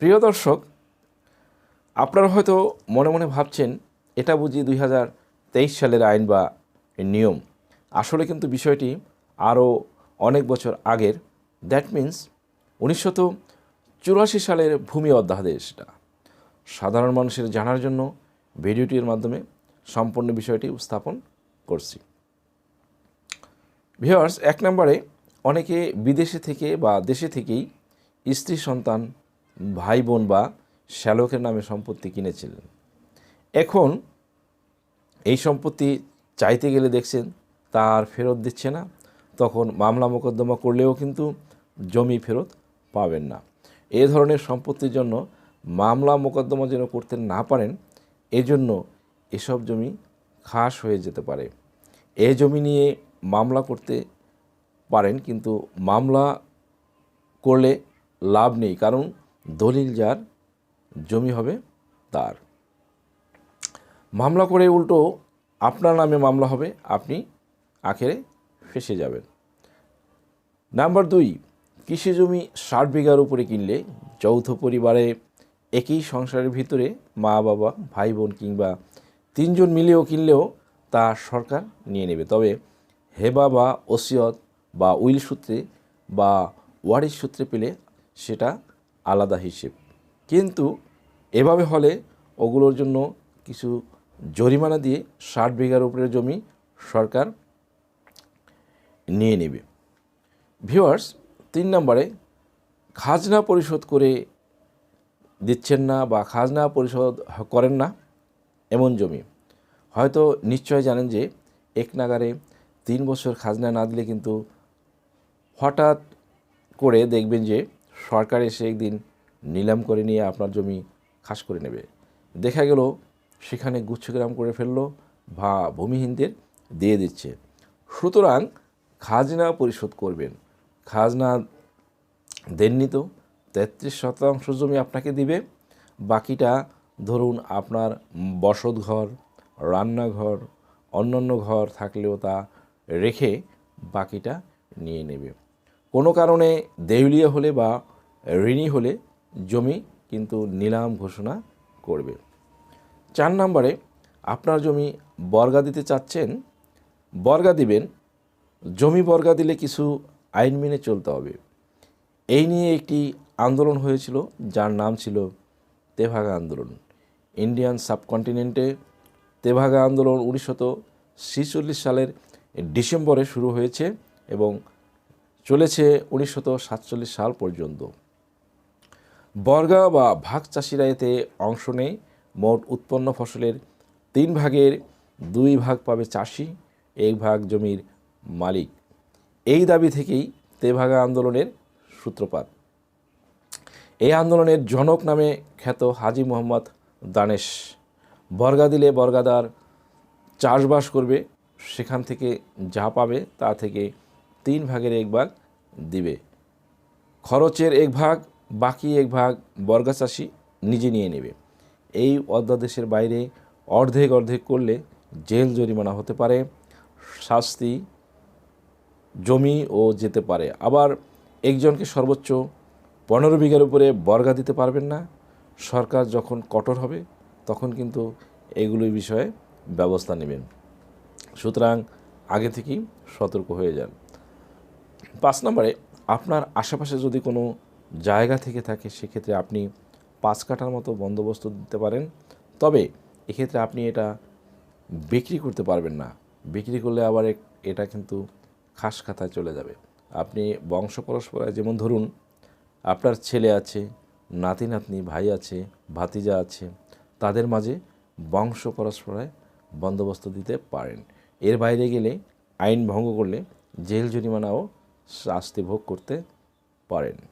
প্রিয় দর্শক, আপনারা হয়তো মনে মনে ভাবছেন, এটা বুঝি দুই হাজার তেইশ সালের আইন বা নিয়ম। আসলে কিন্তু বিষয়টি আরও অনেক বছর আগের। দ্যাট মিন্স উনিশশো চুরাশি সালের ভূমি অধ্যাদেশ এটা। সাধারণ মানুষের জানার জন্য ভিডিওটির মাধ্যমে সম্পূর্ণ বিষয়টি উপস্থাপন করছি। ভিওয়ার্স এক নম্বরে অনেকে বিদেশে থেকে বা দেশে থেকেই স্ত্রী সন্তান ভাই বোন বা শ্যালকের নামে সম্পত্তি কিনেছিলেন। এখন এই সম্পত্তি চাইতে গেলে দেখছেন তার ফেরত দিচ্ছে না, তখন মামলা মোকদ্দমা করলেও কিন্তু জমি ফেরত পাবেন না। এ ধরনের সম্পত্তির জন্য মামলা মোকদ্দমা যেন করতে না পারেন, এজন্য এসব জমি খাস হয়ে যেতে পারে। এ জমি নিয়ে মামলা করতে পারেন, কিন্তু মামলা করলে লাভ নেই। কারণ দলিল যার, জমি হবে তার। মামলা করে উল্টো আপনার নামে মামলা হবে, আপনি আখেরে ফেসে যাবেন। নাম্বার দুই, কৃষি জমি ষাট বিঘার উপরে কিনলে যৌথ পরিবারে একই সংসারের ভিতরে মা, বাবা, ভাই, বোন কিংবা তিনজন মিলেও কিনলেও তা সরকার নিয়ে নেবে। তবে হেবা বা ওসিয়ত বা উইল সূত্রে বা ওয়ারিশ সূত্রে পেলে সেটা আলাদা হিসেব। কিন্তু এভাবে হলে ওগুলোর জন্য কিছু জরিমানা দিয়ে ষাট বিঘার উপরের জমি সরকার নিয়ে নেবে। ভিউয়ার্স, তিন নম্বরে খাজনা পরিশোধ করে দিচ্ছেন না বা খাজনা পরিশোধ করেন না এমন জমি। হয়তো নিশ্চয় জানেন যে এক নাগারে তিন বছর খাজনা না দিলে কিন্তু হঠাৎ করে দেখবেন যে সরকার এসে একদিন নিলাম করে নিয়ে আপনার জমি খাস করে নেবে। দেখা গেল সেখানে গুচ্ছগ্রাম করে ফেলল বা ভূমিহীনদের দিয়ে দিচ্ছে। সুতরাং খাজনা পরিশোধ করবেন। খাজনা দেননি তো, তেত্রিশ শতাংশ জমি আপনাকে দিবে। বাকিটা ধরুন আপনার বসত ঘর, রান্নাঘর, অন্যান্য ঘর থাকলেও তা রেখে বাকিটা নিয়ে নেবে। কোনো কারণে দেউলিয়া হলে বা ঋণী হলে জমি কিন্তু নিলাম ঘোষণা করবে। চার নম্বরে, আপনার জমি বর্গা দিতে চাচ্ছেন, বর্গা দিবেন, জমি বর্গা দিলে কিছু আইন মেনে চলতে হবে। এই নিয়ে একটি আন্দোলন হয়েছিল, যার নাম ছিল তেভাগা আন্দোলন। ইন্ডিয়ান সাবকন্টিনেন্টে তেভাগা আন্দোলন উনিশশো ছেচল্লিশ সালের ডিসেম্বরে শুরু হয়েছে এবং চলেছে উনিশশো সাতচল্লিশ সাল পর্যন্ত। বর্গা বা ভাগ চাষিরা এতে অংশ নেয়। মোট উৎপন্ন ফসলের তিন ভাগের দুই ভাগ পাবে চাষি, এক ভাগ জমির মালিক। এই দাবি থেকেই তেভাগা আন্দোলনের সূত্রপাত। এই আন্দোলনের জনক নামে খ্যাত হাজি মোহাম্মদ দানেশ। বর্গা দিলে বর্গাদার চাষবাস করবে, সেখান থেকে যা পাবে তা থেকে তিন ভাগের এক ভাগ দিবে। খরচের এক ভাগ, বাকি এক ভাগ বর্গা চাষি নিজে নিয়ে নেবে। এই অধ্যাদেশের বাইরে অর্ধেক অর্ধেক করলে জেল জরিমানা হতে পারে, শাস্তি জমি ও যেতে পারে। আবার একজনকে সর্বোচ্চ পনেরো বিঘার উপরে বর্গা দিতে পারবেন না। সরকার যখন কঠোর হবে, তখন কিন্তু এগুলোর বিষয়ে ব্যবস্থা নেবেন। সুতরাং আগে থেকেই সতর্ক হয়ে যান। পাঁচ নম্বরে, আপনার আশেপাশে যদি কোনো জায়গা থেকে থাকে, সেক্ষেত্রে আপনি পাঁচ কাঠার মতো বন্দোবস্ত দিতে পারেন। তবে এক্ষেত্রে আপনি এটা বিক্রি করতে পারবেন না। বিক্রি করলে আবার এটা কিন্তু খাস খাতায় চলে যাবে। আপনি বংশ পরস্পরায় যেমন ধরুন, আপনার ছেলে আছে, নাতি নাতনি, ভাই আছে, ভাতিজা আছে, তাদের মাঝে বংশ পরস্পরায় বন্দোবস্ত দিতে পারেন। এর বাইরে গেলে আইন ভঙ্গ করলে জেল জরিমানাও শাস্তি ভোগ করতে পারেন।